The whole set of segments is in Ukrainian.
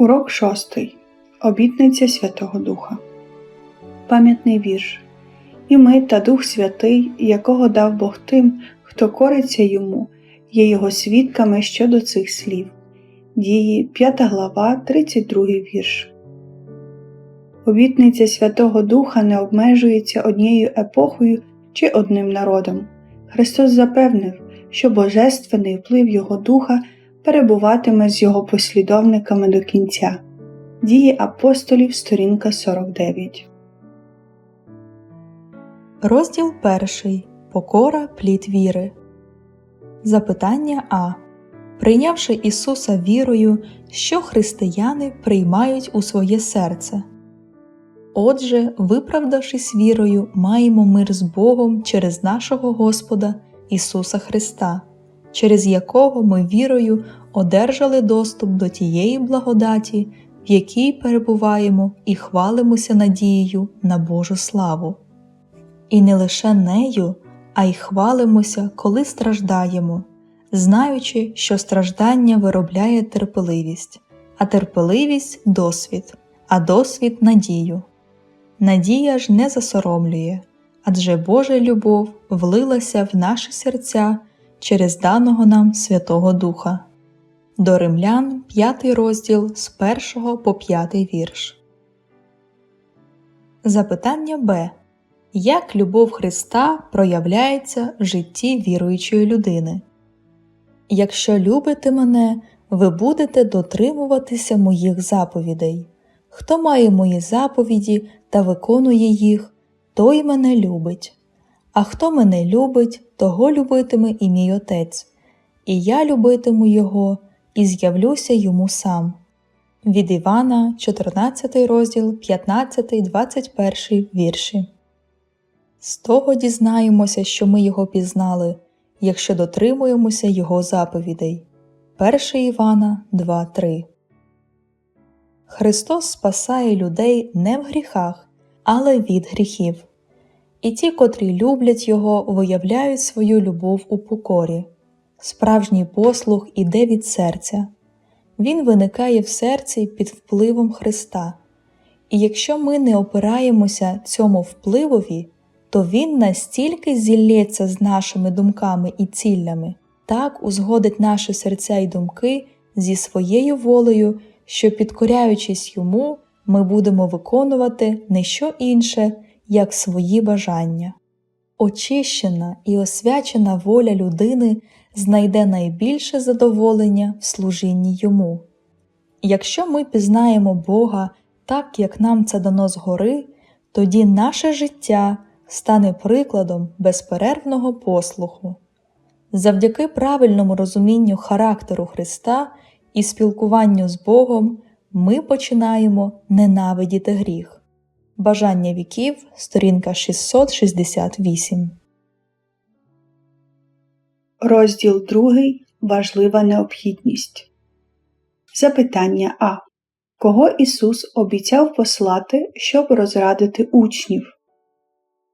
Урок шостий. Обітниця Святого Духа. Пам'ятний вірш. І ми та Дух Святий, якого дав Бог тим, хто кориться йому, є його свідками щодо цих слів. Дії 5 глава, 32 вірш. Обітниця Святого Духа не обмежується однією епохою чи одним народом. Христос запевнив, що божественний вплив Його Духа перебуватиме з його послідовниками до кінця. Дії апостолів, сторінка 49. Розділ перший. Покора плід віри. Запитання А. Прийнявши Ісуса вірою, що християни приймають у своє серце. Отже, виправдавшись вірою, маємо мир з Богом через нашого Господа Ісуса Христа, через якого ми вірою одержали доступ до тієї благодаті, в якій перебуваємо і хвалимося надією на Божу славу. І не лише нею, а й хвалимося, коли страждаємо, знаючи, що страждання виробляє терпеливість, а терпеливість досвід, а досвід надію. Надія ж не засоромлює, адже Божа любов влилася в наші серця через даного нам Святого Духа. До Римлян 5 розділ з 1 по 5 вірш. Запитання Б. Як любов Христа проявляється в житті віруючої людини? Якщо любите мене, ви будете дотримуватися моїх заповідей. Хто має мої заповіді та виконує їх, той мене любить. А хто мене любить, того любитиме і мій Отець, і я любитиму Його і з'явлюся йому сам. Від Івана, 14 розділ, 15, 21 вірші. З того дізнаємося, що ми його пізнали, якщо дотримуємося Його заповідей. 1 Івана 2.3 Христос спасає людей не в гріхах, але від гріхів. І ті, котрі люблять Його, виявляють свою любов у покорі. Справжній послух іде від серця. Він виникає в серці під впливом Христа. І якщо ми не опираємося цьому впливові, то Він настільки зілється з нашими думками і цілями, так узгодить наші серця й думки зі своєю волею, що, підкоряючись йому, ми будемо виконувати не що інше, як свої бажання. Очищена і освячена воля людини знайде найбільше задоволення в служінні йому. Якщо ми пізнаємо Бога так, як нам це дано згори, тоді наше життя стане прикладом безперервного послуху. Завдяки правильному розумінню характеру Христа і спілкуванню з Богом ми починаємо ненавидіти гріх. Бажання віків, сторінка 668. Розділ 2. Важлива необхідність. Запитання А. Кого Ісус обіцяв послати, щоб розрадити учнів?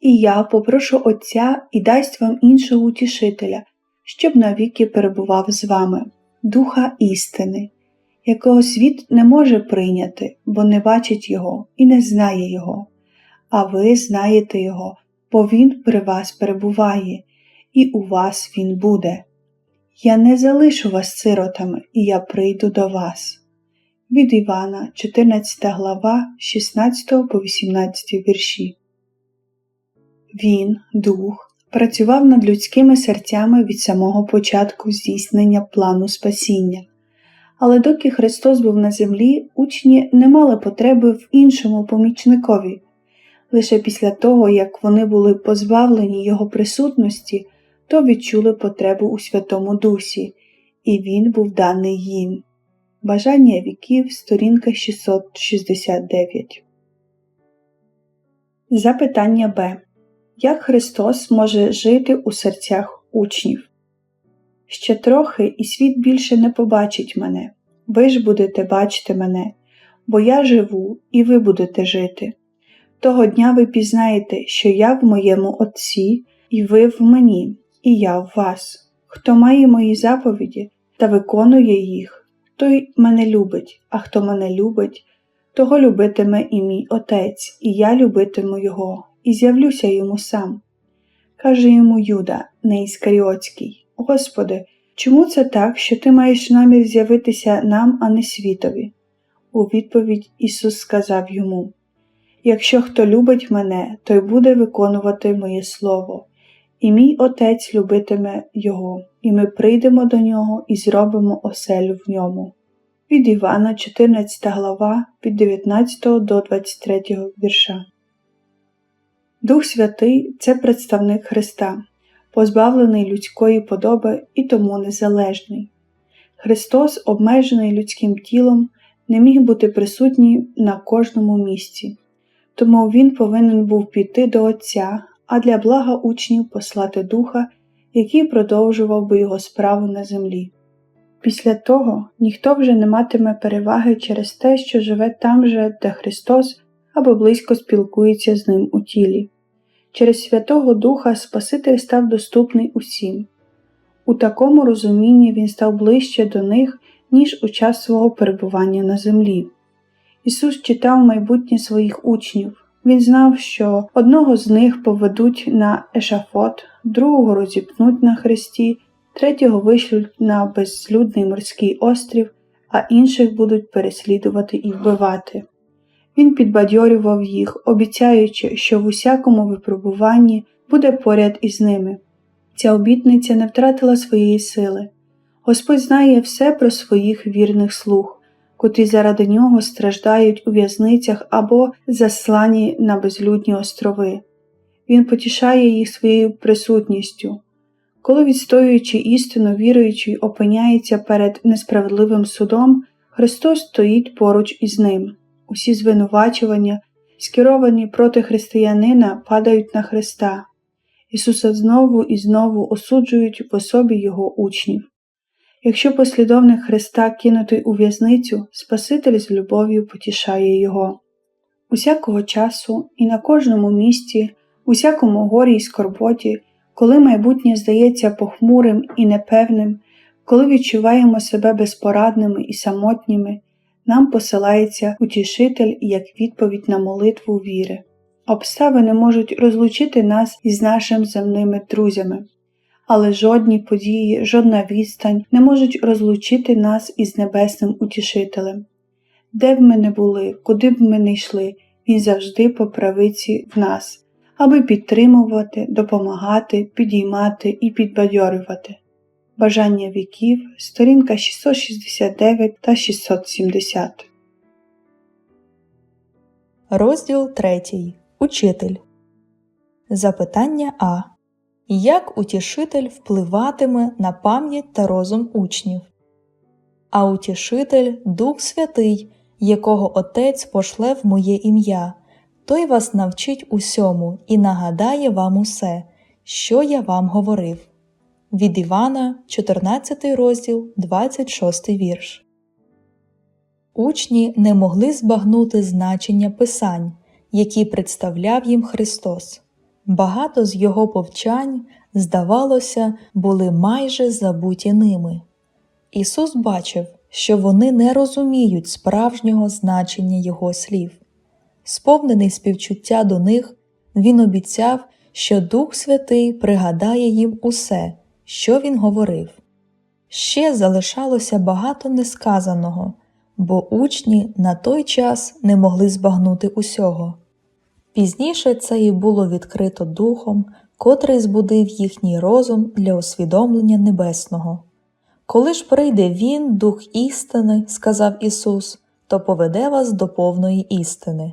І я попрошу Отця і дасть вам іншого утішителя, щоб навіки перебував з вами, Духа істини, якого світ не може прийняти, бо не бачить Його і не знає Його. А ви знаєте Його, бо Він при вас перебуває, і у вас Він буде. Я не залишу вас сиротами, і я прийду до вас. Від Івана, 14 глава, 16 по 18 вірші. Він, Дух, працював над людськими серцями від самого початку здійснення плану спасіння. Але доки Христос був на землі, учні не мали потреби в іншому помічникові. Лише після того, як вони були позбавлені Його присутності, то відчули потребу у Святому Дусі, і Він був даний їм. Бажання віків, сторінка 669. Запитання Б. Як Христос може жити у серцях учнів? Ще трохи, і світ більше не побачить мене. Ви ж будете бачити мене, бо я живу, і ви будете жити. Того дня ви пізнаєте, що я в моєму Отці, і ви в мені, і я в вас. Хто має мої заповіді та виконує їх, той мене любить, а хто мене любить, того любитиме і мій Отець, і я любитиму його, і з'явлюся йому сам. Каже йому Юда, не Іскаріотський, Господи, чому це так, що ти маєш намір з'явитися нам, а не світові? У відповідь Ісус сказав йому: Якщо хто любить мене, той буде виконувати моє Слово, і мій Отець любитиме Його, і ми прийдемо до нього і зробимо оселю в ньому. Від Івана, 14 глава, від 19 до 23 вірша. Дух Святий це представник Христа, позбавлений людської подоби і тому незалежний. Христос, обмежений людським тілом, не міг бути присутній на кожному місці, тому Він повинен був піти до Отця, а для блага учнів послати Духа, який продовжував би його справу на землі. Після того ніхто вже не матиме переваги через те, що живе там же, де Христос або близько спілкується з ним у тілі. Через Святого Духа Спаситель став доступний усім. У такому розумінні він став ближче до них, ніж у час свого перебування на землі. Ісус читав майбутнє своїх учнів. Він знав, що одного з них поведуть на ешафот, другого розіпнуть на хресті, третього вишлють на безлюдний морський острів, а інших будуть переслідувати і вбивати. Він підбадьорював їх, обіцяючи, що в усякому випробуванні буде поряд із ними. Ця обітниця не втратила своєї сили. Господь знає все про своїх вірних слуг, котрі заради нього страждають у в'язницях або заслані на безлюдні острови. Він потішає їх своєю присутністю. Коли, відстоюючи істину, віруючий опиняється перед несправедливим судом, Христос стоїть поруч із ним. Усі звинувачування, скеровані проти християнина, падають на Христа. Ісуса знову і знову осуджують в особі Його учнів. Якщо послідовник Христа кинутий у в'язницю, Спаситель з любов'ю потішає Його. Усякого часу і на кожному місці, усякому горі й скорботі, коли майбутнє здається похмурим і непевним, коли відчуваємо себе безпорадними і самотніми, нам посилається утішитель як відповідь на молитву віри. Обставини можуть розлучити нас із нашими земними друзями, але жодні події, жодна відстань не можуть розлучити нас із небесним утішителем. Де б ми не були, куди б ми не йшли, він завжди по правиці в нас, аби підтримувати, допомагати, підіймати і підбадьорювати. Бажання віків, сторінка 669 та 670. Розділ 3. Учитель. Запитання А. Як утішитель впливатиме на пам'ять та розум учнів? А утішитель Дух Святий, якого Отець пошле в моє ім'я, той вас навчить усьому і нагадає вам усе, що я вам говорив. Від Івана, 14 розділ, 26 вірш. Учні не могли збагнути значення Писань, які представляв їм Христос. Багато з його повчань, здавалося, були майже забуті ними. Ісус бачив, що вони не розуміють справжнього значення Його слів. Сповнений співчуття до них, Він обіцяв, що Дух Святий пригадає їм усе, що він говорив. Ще залишалося багато несказаного, бо учні на той час не могли збагнути усього. Пізніше це і було відкрито Духом, котрий збудив їхній розум для усвідомлення небесного. Коли ж прийде Він, Дух істини, сказав Ісус, то поведе вас до повної істини.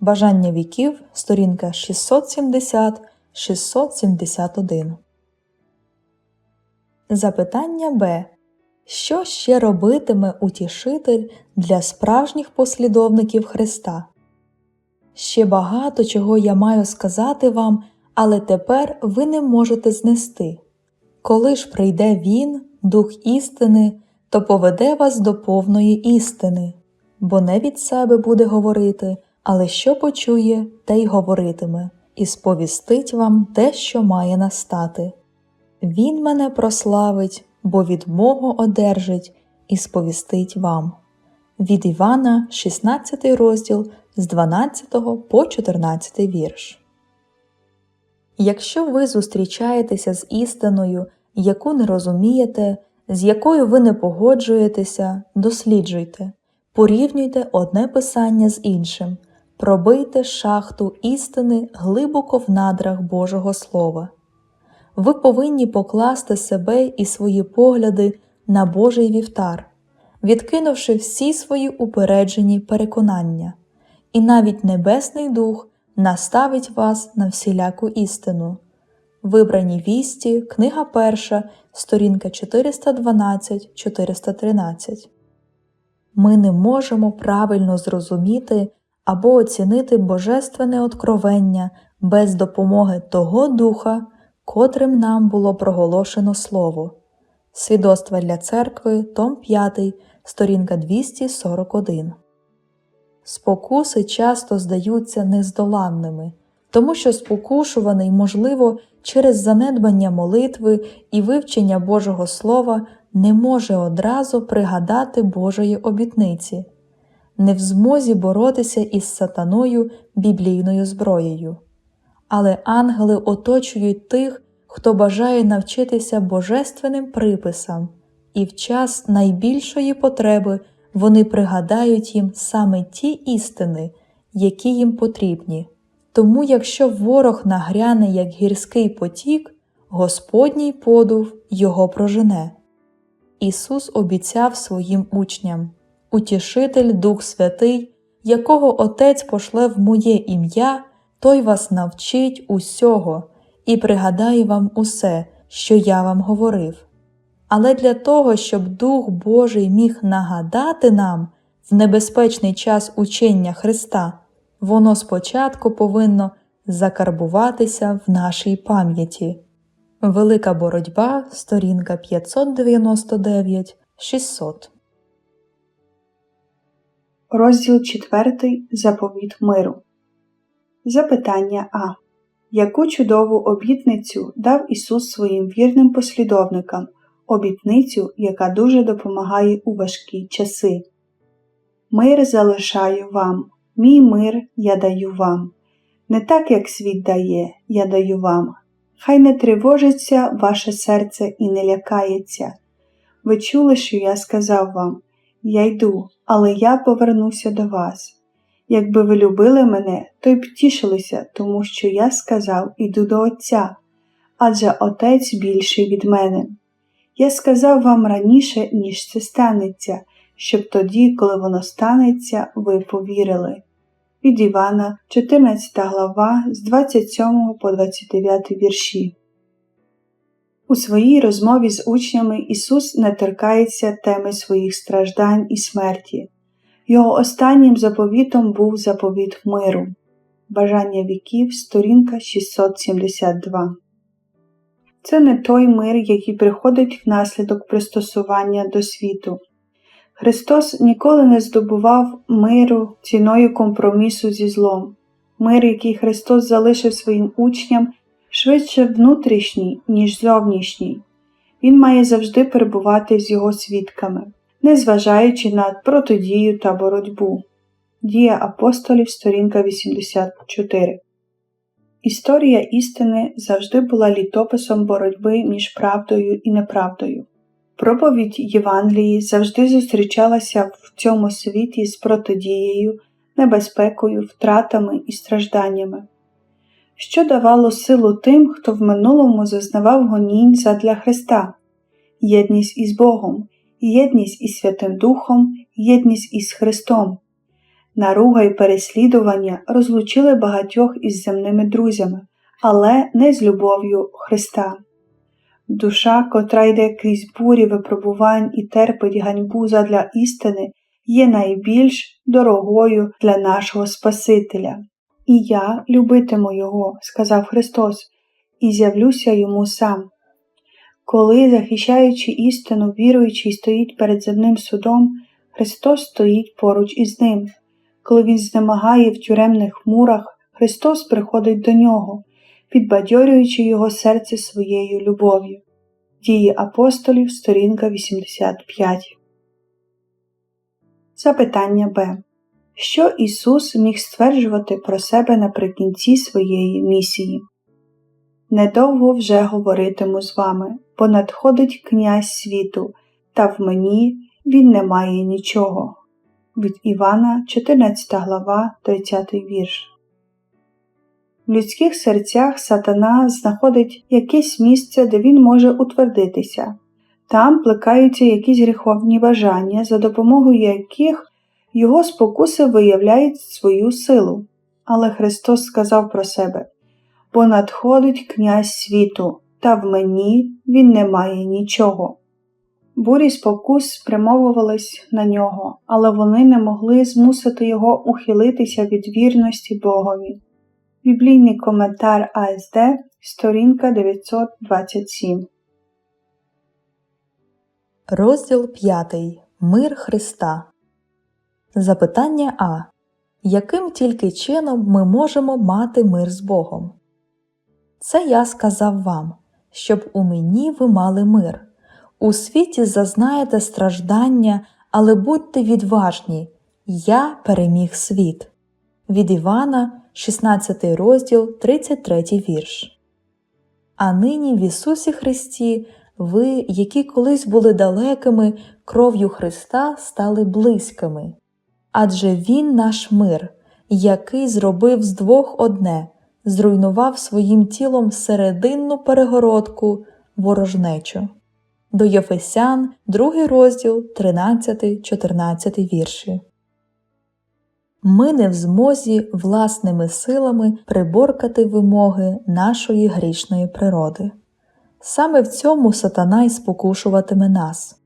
Бажання віків, сторінка 670 671. Запитання Б. Що ще робитиме утішитель для справжніх послідовників Христа? Ще багато чого я маю сказати вам, але тепер ви не можете знести. Коли ж прийде Він, Дух істини, то поведе вас до повної істини, бо не від себе буде говорити, але що почує, те й говоритиме, і сповістить вам те, що має настати. Він мене прославить, бо від мого одержить, і сповістить вам. Від Івана, 16 розділ з 12 по 14 вірш. Якщо ви зустрічаєтеся з істиною, яку не розумієте, з якою ви не погоджуєтеся, досліджуйте, порівнюйте одне писання з іншим, пробийте шахту істини глибоко в надрах Божого Слова. Ви повинні покласти себе і свої погляди на Божий вівтар, відкинувши всі свої упереджені переконання, і навіть Небесний Дух наставить вас на всіляку істину. Вибрані вісті, книга перша, сторінка 412-413. Ми не можемо правильно зрозуміти або оцінити божественне откровення без допомоги того духа, котрим нам було проголошено Слово. Свідоцтва для церкви, Том 5, сторінка 241. Спокуси часто здаються нездоланними, тому що спокушуваний, можливо, через занедбання молитви і вивчення Божого Слова не може одразу пригадати Божої обітниці, не в змозі боротися із сатаною біблійною зброєю. Але ангели оточують тих, хто бажає навчитися божественним приписам, і в час найбільшої потреби вони пригадають їм саме ті істини, які їм потрібні. Тому, якщо ворог нагряне як гірський потік, Господній подув його прожене. Ісус обіцяв своїм учням Утішитель Дух Святий, якого Отець пошле в моє ім'я, Той вас навчить усього і пригадає вам усе, що я вам говорив. Але для того, щоб Дух Божий міг нагадати нам в небезпечний час учення Христа, воно спочатку повинно закарбуватися в нашій пам'яті. Велика боротьба, сторінка 599 600 Розділ 4. Заповіт миру. Запитання А. Яку чудову обітницю дав Ісус своїм вірним послідовникам, обітницю, яка дуже допомагає у важкі часи? Мир залишаю вам, мій мир я даю вам. Не так, як світ дає, я даю вам. Хай не тривожиться ваше серце і не лякається. Ви чули, що я сказав вам Я йду, але я повернуся до вас. Якби ви любили мене, то й б тішилися, тому що я сказав іду до Отця, адже Отець більший від мене. Я сказав вам раніше, ніж це станеться, щоб тоді, коли воно станеться, ви повірили. Від Івана, 14 глава, з 27 по 29 вірші. У своїй розмові з учнями Ісус не торкається теми своїх страждань і смерті. Його останнім заповітом був заповіт миру, Бажання віків, сторінка 672. Це не той мир, який приходить внаслідок пристосування до світу. Христос ніколи не здобував миру ціною компромісу зі злом. Мир, який Христос залишив своїм учням, швидше внутрішній, ніж зовнішній. Він має завжди перебувати з його свідками незважаючи на протидію та боротьбу. Дія апостолів, сторінка 84. Історія істини завжди була літописом боротьби між правдою і неправдою. Проповідь Євангелії завжди зустрічалася в цьому світі з протидією, небезпекою, втратами і стражданнями, що давало силу тим, хто в минулому зазнавав гонінь задля Христа, єдність із Богом, єдність із Святим Духом, єдність із Христом. Наруга й переслідування розлучили багатьох із земними друзями, але не з любов'ю Христа. Душа, котра йде крізь бурі випробувань і терпить ганьбу задля істини, є найбільш дорогою для нашого Спасителя. І я любитиму Його, сказав Христос, і з'явлюся йому сам. Коли, захищаючи істину, віруючий стоїть перед земним судом, Христос стоїть поруч із ним. Коли Він знемагає в тюремних мурах, Христос приходить до нього, підбадьорюючи його серце своєю любов'ю. Дії апостолів, сторінка 85. Запитання Б. Що Ісус міг стверджувати про себе наприкінці своєї місії? Недовго вже говоритиму з вами, бо надходить князь світу, та в мені він не має нічого. Від Івана, 14 глава, 30 вірш. В людських серцях сатана знаходить якесь місце, де він може утвердитися. Там плекаються якісь гріховні бажання, за допомогою яких його спокуси виявляють свою силу. Але Христос сказав про себе бо надходить князь світу, та в мені він не має нічого. Бурі спокус спрямовувались на нього, але вони не могли змусити його ухилитися від вірності Богові. Біблійний коментар АСД, сторінка 927. Розділ 5. Мир Христа. Запитання А. Яким тільки чином ми можемо мати мир з Богом? Це я сказав вам, щоб у мені ви мали мир. У світі зазнаєте страждання, але будьте відважні. Я переміг світ. Від Івана, 16 розділ, 33 вірш. А нині в Ісусі Христі ви, які колись були далекими, кров'ю Христа стали близькими. Адже Він наш мир, який зробив з двох одне, зруйнував своїм тілом серединну перегородку ворожнечу. До Єфесян, 2 розділ, 13-14 вірші. Ми не в змозі власними силами приборкати вимоги нашої грішної природи. Саме в цьому сатана й спокушуватиме нас.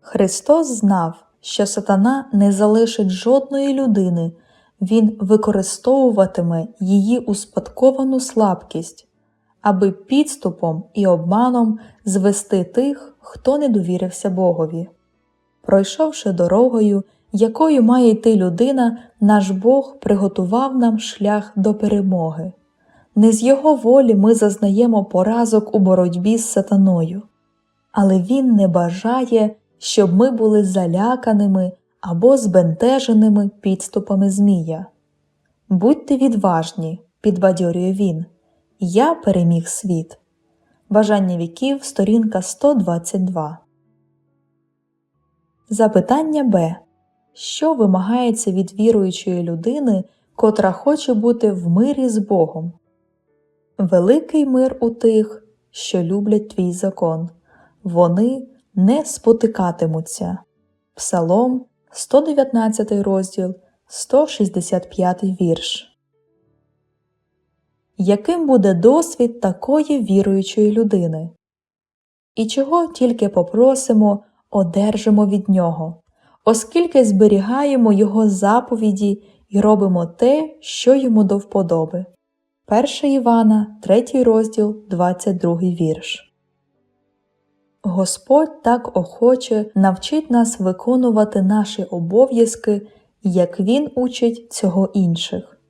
Христос знав, що сатана не залишить жодної людини, він використовуватиме її успадковану слабкість, аби підступом і обманом звести тих, хто не довірився Богові. Пройшовши дорогою, якою має йти людина, наш Бог приготував нам шлях до перемоги. Не з Його волі ми зазнаємо поразок у боротьбі з сатаною, але Він не бажає, щоб ми були заляканими або збентеженими підступами Змія. Будьте відважні, підбадьорює він. Я переміг світ. Бажання віків, сторінка 122. Запитання Б. Що вимагається від віруючої людини, котра хоче бути в мирі з Богом? Великий мир у тих, що люблять твій закон. Вони не спотикатимуться. Псалом, 119 розділ, 165 вірш. Яким буде досвід такої віруючої людини? І чого тільки попросимо, одержимо від нього, оскільки зберігаємо Його заповіді і робимо те, що йому до вподоби. 1 Івана, 3 розділ, 22 вірш. Господь так охоче навчить нас виконувати наші обов'язки, як Він учить цього інших.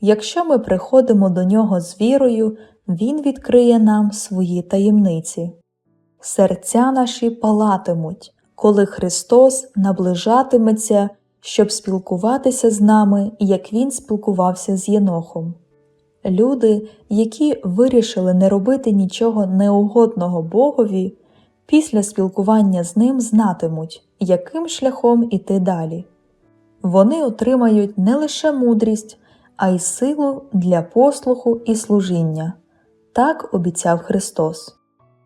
Якщо ми приходимо до нього з вірою, Він відкриє нам свої таємниці. Серця наші палатимуть, коли Христос наближатиметься, щоб спілкуватися з нами, як Він спілкувався з Єнохом. Люди, які вирішили не робити нічого неугодного Богові, після спілкування з ним знатимуть, яким шляхом іти далі. Вони отримають не лише мудрість, а й силу для послуху і служіння. Так обіцяв Христос.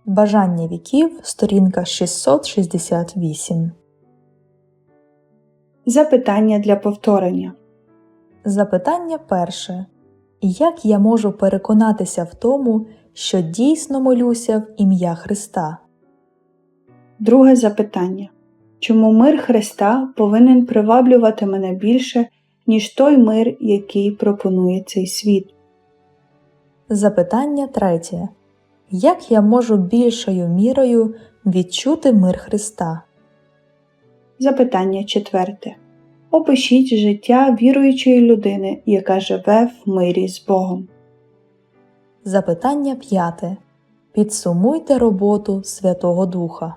Бажання віків, сторінка 668. Запитання для повторення. Запитання перше. Як я можу переконатися в тому, що дійсно молюся в ім'я Христа? Друге запитання. Чому мир Христа повинен приваблювати мене більше, ніж той мир, який пропонує цей світ? Запитання третє. Як я можу більшою мірою відчути мир Христа? Запитання четверте. Опишіть життя віруючої людини, яка живе в мирі з Богом. Запитання п'яте. Підсумуйте роботу Святого Духа.